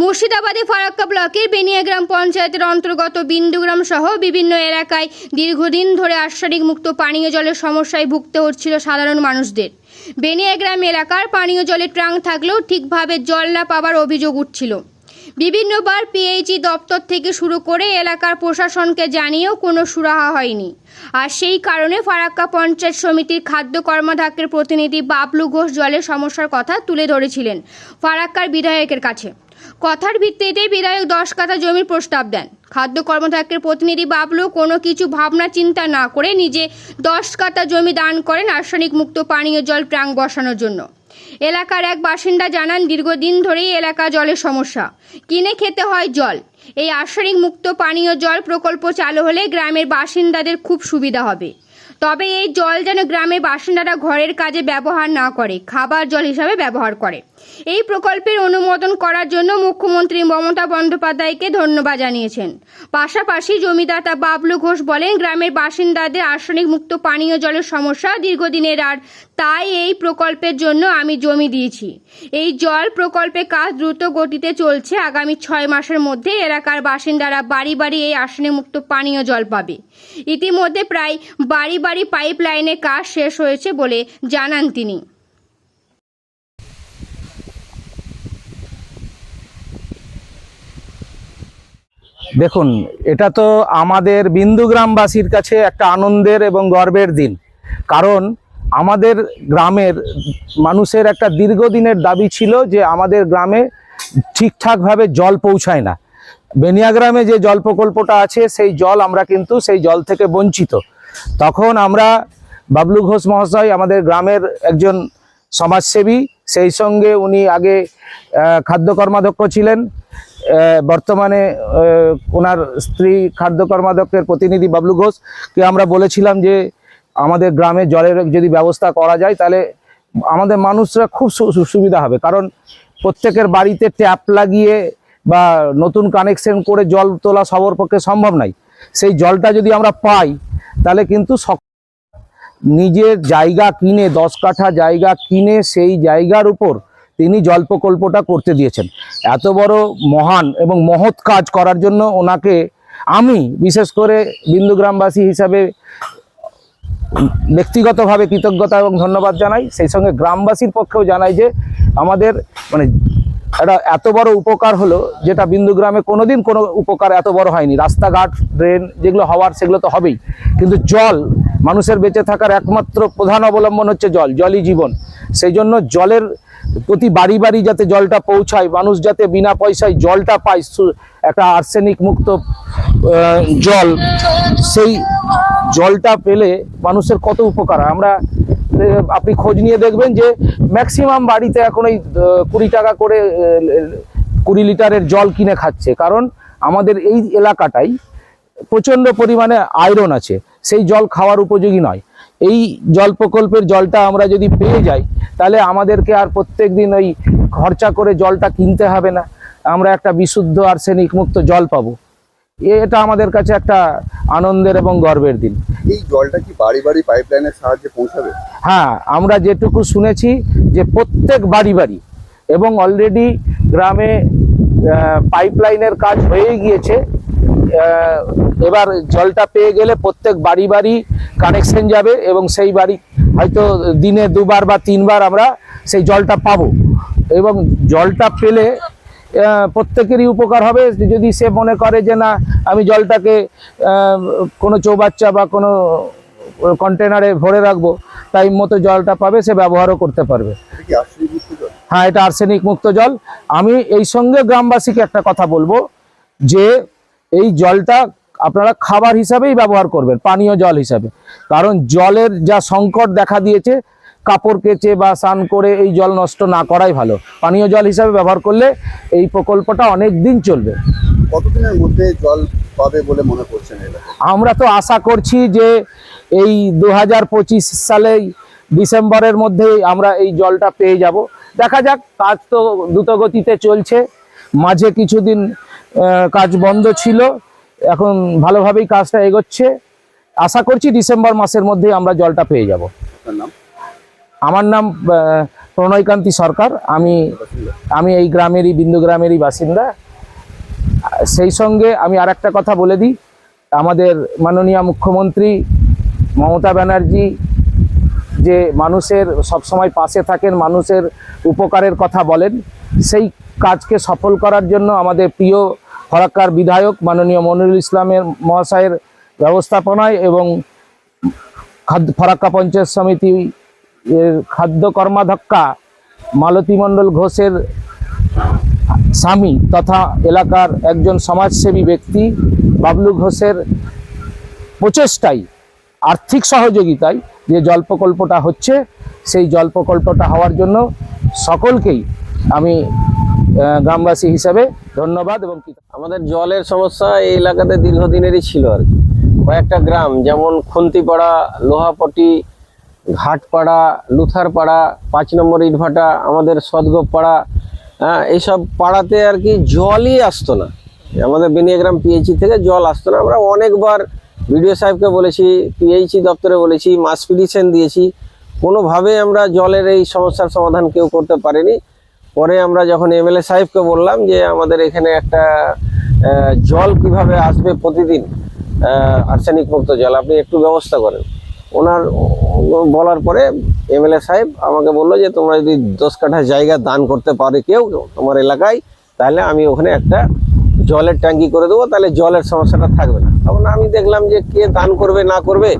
মুর্শিদাবাদে ফারাক্কা ব্লকের বেনিয়া গ্রাম পঞ্চায়েতের অন্তর্গত বিন্দুগ্রাম সহ বিভিন্ন এলাকায় দীর্ঘদিন ধরে আর্সেনিক মুক্ত পানীয় জলের সমস্যায় ভুগতে হচ্ছিল সাধারণ মানুষদের। বেনিয়া গ্রাম এলাকার পানীয় জলের ট্রাং থাকলেও ঠিকভাবে জল না পাওয়ার অভিযোগ উঠছিল। বিভিন্নবার পিএইচই দপ্তর থেকে শুরু করে এলাকার প্রশাসনকে জানিয়েও কোনো সুরাহা হয়নি। আর সেই কারণে ফারাক্কা পঞ্চায়েত সমিতির খাদ্য কর্মাধ্যক্ষের প্রতিনিধি বাবলু ঘোষ জলের সমস্যার কথা তুলে ধরেছিলেন ফারাক্কার বিধায়কের কাছে। কথার ভিত্তিতে বিধায়ক দশ কাঠা জমির প্রস্তাব দেন। খাদ্য কর্মধ্যক্ষের প্রতিনিধি বাবলু কোনো কিছু ভাবনা চিন্তা না করে নিজে দশ কাঠা জমি দান করেন আর্সেনিক মুক্ত পানীয় জল ট্রাং বসানোর জন্য। এলাকার এক বাসিন্দা জানান, দীর্ঘদিন ধরেই এলাকা জলের সমস্যা। কিনে খেতে হয় জল। এই আর্সেনিক মুক্ত পানীয় জল প্রকল্প চালু হলে গ্রামের বাসিন্দাদের খুব সুবিধা হবে। তবে এই জল যেন গ্রামের বাসিন্দারা ঘরের কাজে ব্যবহার না করে, খাবার জল হিসাবে ব্যবহার করে। এই প্রকল্পের অনুমোদন করার জন্য মুখ্যমন্ত্রী মমতা বন্দ্যোপাধ্যায়কে ধন্যবাদ জানিয়েছেন। পাশাপাশি জমিদাতা বাবলু ঘোষ বলেন, গ্রামের বাসিন্দাদের আর্সেনিক মুক্ত পানীয় জলের সমস্যা দীর্ঘদিনের আর তাই এই প্রকল্পের জন্য আমি জমি দিয়েছি। এই জল প্রকল্পে কাজ দ্রুত গতিতে চলছে। আগামী ছয় মাসের মধ্যে এলাকার বাসিন্দারা বাড়ি বাড়ি এই আর্সেনিক মুক্ত পানীয় জল পাবে। ইতিমধ্যে প্রায় বাড়ি বাড়ি পাইপ লাইনে কাজ শেষ হয়েছে বলে জানান তিনি। দেখুন, এটা তো আমাদের বিন্দু গ্রামবাসীর কাছে একটা আনন্দের এবং গর্বের দিন। কারণ আমাদের গ্রামের মানুষের একটা দীর্ঘদিনের দাবি ছিল যে আমাদের গ্রামে ঠিকঠাকভাবে জল পৌঁছায় না। বেনিয়া গ্রামে যে জল প্রকল্পটা আছে, সেই জল আমরা কিন্তু সেই জল থেকে বঞ্চিত। তখন আমরা বাবলু ঘোষ মহাশয় আমাদের গ্রামের একজন সমাজসেবী, সেই সঙ্গে উনি আগে খাদ্য কর্মাধ্যক্ষ ছিলেন। বর্তমানে ওনার স্ত্রী খাদ্য কর্মাধ্যক্ষের প্রতিনিধি বাবলু ঘোষকে আমরা বলেছিলাম যে আমাদের গ্রামে জলের যদি ব্যবস্থা করা যায়, তাহলে আমাদের মানুষরা খুব সুবিধা হবে। কারণ প্রত্যেকের বাড়িতে ট্যাপ লাগিয়ে বা নতুন কানেকশন করে জল তোলা সবার পক্ষে সম্ভব নাই সেই জলটা যদি আমরা পাই তাহলে কিন্তু নিজের জায়গা কিনে, দশ কাঠা জায়গা কিনে সেই জায়গার উপর তিনি জল প্রকল্পটা করতে দিয়েছেন। এত বড় মহান এবং মহৎ কাজ করার জন্য ওনাকে আমি, বিশেষ করে বিন্দু গ্রামবাসী হিসাবে ব্যক্তিগতভাবে কৃতজ্ঞতা এবং ধন্যবাদ জানাই। সেই সঙ্গে গ্রামবাসীর পক্ষেও জানাই যে আমাদের মানে একটা এত বড় উপকার হলো যেটা বিন্দু গ্রামে কোনোদিন কোনো উপকার এত বড় হয়নি। রাস্তাঘাট, ড্রেন যেগুলো হওয়ার, সেগুলো তো হবেই। কিন্তু জল, মানুষের বেঁচে থাকার একমাত্র প্রধান অবলম্বন হচ্ছে জল, জলই জীবন। সেই জন্য জলের প্রতি বাড়ি বাড়ি যাতে জলটা পৌঁছায়, মানুষ যাতে বিনা পয়সায় জলটা পায় একটা আর্সেনিক মুক্ত জল, সেই জলটা পেলে মানুষের কত উপকার আমরা আপনি খোঁজ নিয়ে দেখবেন যে ম্যাক্সিমাম বাড়িতে এখন ওই কুড়ি টাকা করে কুড়ি লিটারের জল কিনে খাচ্ছে। কারণ আমাদের এই এলাকাটাই প্রচণ্ড পরিমাণে আয়রন আছে। সেই জল খাওয়ার উপযোগী নয়। এই জল প্রকল্পের জলটা আমরা যদি পেয়ে যাই, তাহলে আমাদেরকে আর প্রত্যেক দিন ওই খরচা করে জলটা কিনতে হবে না। আমরা একটা বিশুদ্ধ আর্সেনিক মুক্ত জল পাবো। এটা আমাদের কাছে একটা আনন্দের এবং গর্বের দিন। এই জলটা কি বাড়ি বাড়ি পাইপলাইনের সাহায্যে পৌঁছাবে? হ্যাঁ আমরা যেটুকু শুনেছি যে প্রত্যেক বাড়ি বাড়ি এবং অলরেডি গ্রামে পাইপলাইনের কাজ হয়ে গিয়েছে। এবার জলটা পেয়ে গেলে প্রত্যেক বাড়ি বাড়ি কানেকশন যাবে এবং সেই বাড়ি হয়তো দিনে দুবার বা তিনবার আমরা সেই জলটা পাবো। এবং জলটা পেলে প্রত্যেকেরই উপকার হবে। যদি সে মনে করে যে না আমি জলটাকে কোনো চৌবাচ্চা বা কোনো কন্টেনারে ভরে রাখব টাইম মতো জলটা পাবে সে ব্যবহারও করতে পারবে। হ্যাঁ এটা আর্সেনিক মুক্ত জল। আমি এই সঙ্গে গ্রামবাসীকে একটা কথা বলব যে এই জলটা আপনারা খাবার হিসাবেই ব্যবহার করবেন পানীয় জল হিসাবে। কারণ জলের যা সংকট দেখা দিয়েছে কাপড় কেচে বা স্নান করে এই জল নষ্ট না করাই ভালো। পানীয় জল হিসাবে ব্যবহার করলে এই প্রকল্পটা অনেক দিন চলবে। কতদিনের মধ্যে জল পাবে বলে মনে করছেন আমরা তো আশা করছি যে এই দু হাজার পঁচিশ সালেই ডিসেম্বরের মধ্যেই আমরা এই জলটা পেয়ে যাব। দেখা যাক কাজ তো দ্রুতগতিতে চলছে। মাঝে কিছুদিন কাজ বন্ধ ছিল। এখন ভালোভাবেই কাজটা এগোচ্ছে। আশা করছি ডিসেম্বর মাসের মধ্যেই আমরা জলটা পেয়ে যাব। আমার নাম প্রণয়কান্তি সরকার। আমি আমি এই গ্রামেরই, বিন্দু গ্রামেরই বাসিন্দা। সেই সঙ্গে আমি আর একটা কথা বলে দিই। আমাদের মাননীয় মুখ্যমন্ত্রী মমতা ব্যানার্জি যে মানুষের সবসময় পাশে থাকেন, মানুষের উপকারের কথা বলেন, সেই কাজকে সফল করার জন্য আমাদের প্রিয় ফরাক্কার বিধায়ক মাননীয় মনিরুল ইসলামের মহাশয়ের ব্যবস্থাপনায় এবং ফরাক্কা পঞ্চায়েত সমিতি খাদ্য কর্মাধ্যক্ষা মালতী মণ্ডল ঘোষের স্বামী তথা এলাকার একজন সমাজসেবী ব্যক্তি বাবলু ঘোষের প্রচেষ্টায় আর্থিক সহযোগিতায় যে জল প্রকল্পটা হচ্ছে, সেই জল প্রকল্পটা হওয়ার জন্য সকলকেই আমি গ্রামবাসী হিসাবে ধন্যবাদ এবং। আমাদের জলের সমস্যা এই এলাকাতে দীর্ঘদিনেরই ছিল আর কি কয়েকটা গ্রাম, যেমন খুন্তিপাড়া, লোহাপটি ঘাটপাড়া, লুথারপাড়া, পাঁচ নম্বর ইটভাটা, আমাদের সদগোপ পাড়া হ্যাঁ এইসব পাড়াতে আর কি জলই আসতো না। আমাদের বেনিয়াগ্রাম পিএইচি থেকে জল আসতো না। আমরা অনেকবার বিডিও সাহেবকে বলেছি পিএইচি দপ্তরে বলেছি, মাস পিটিশন দিয়েছি। কোনোভাবে আমরা জলের এই সমস্যার সমাধান কেউ করতে পারিনি। পরে আমরা যখন এমএলএ সাহেবকে বললাম যে, আমাদের এখানে একটা জল কীভাবে আসবে প্রতিদিন আর্সেনিক মুক্ত জল, আপনি একটু ব্যবস্থা করেন। ওনার বলার পরে এমএলএ সাহেব আমাকে বলল যে, তোমরা যদি দশ কাঠা জায়গা দান করতে পারে কেউ তোমার এলাকায়, তাহলে আমি ওখানে একটা জলের ট্যাঙ্কি করে দেবো, তাহলে জলের সমস্যাটা থাকবে না। তখন আমি দেখলাম যে, কে দান করবে, না করবে?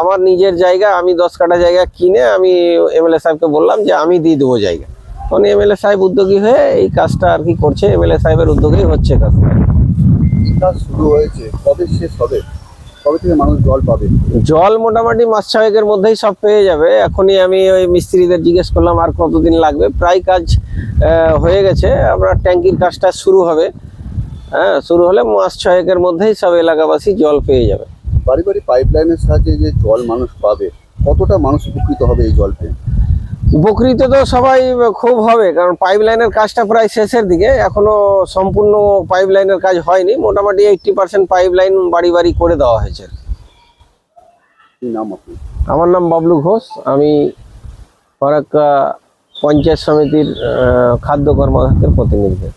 আমার নিজের জায়গা, আমি দশ কাঠা জায়গা কিনে আমি এমএলএ সাহেবকে বললাম যে, আমি দিয়ে দেবো জায়গা। তখন এমএলএ সাহেব উদ্যোগী হয়ে এই কাজটা আর কি করছে। এমএলএ সাহেবের উদ্যোগেই হচ্ছে কাজটা। কাজ শুরু হয়েছে? কবে শেষ হবে? কবে থেকে মানুষ জল পাবে? জল মোটামুটি মাস ছয়েকের মধ্যেই সব পেয়ে যাবে। এখনই আমি ওই মিস্ত্রিদের জিজ্ঞেস করলাম আর কতদিন লাগবে? প্রায় কাজ হয়ে গেছে। আমরা ট্যাঙ্কির কাজটা শুরু হবে। হ্যাঁ শুরু হলে মাস ছয়েকের মধ্যেই সব এলাকাবাসী জল পেয়ে যাবে। বাড়ি বাড়ি পাইপ লাইনের সাহায্যে যে জল মানুষ পাবে কতটা মানুষ উপকৃত হবে এই জল পেয়ে? উপকৃত তো সবাই খুব হবে কারণ পাইপ লাইনের কাজটা প্রায় শেষের দিকে এখনও সম্পূর্ণ পাইপ লাইনের কাজ হয়নি মোটামুটি এইটটি পার্সেন্ট পাইপ লাইন বাড়ি বাড়ি করে দেওয়া হয়েছে। আমার নাম বাবলু ঘোষ আমি ফরাক্কা পঞ্চায়েত সমিতির খাদ্য কর্মকর্তার প্রতিনিধি।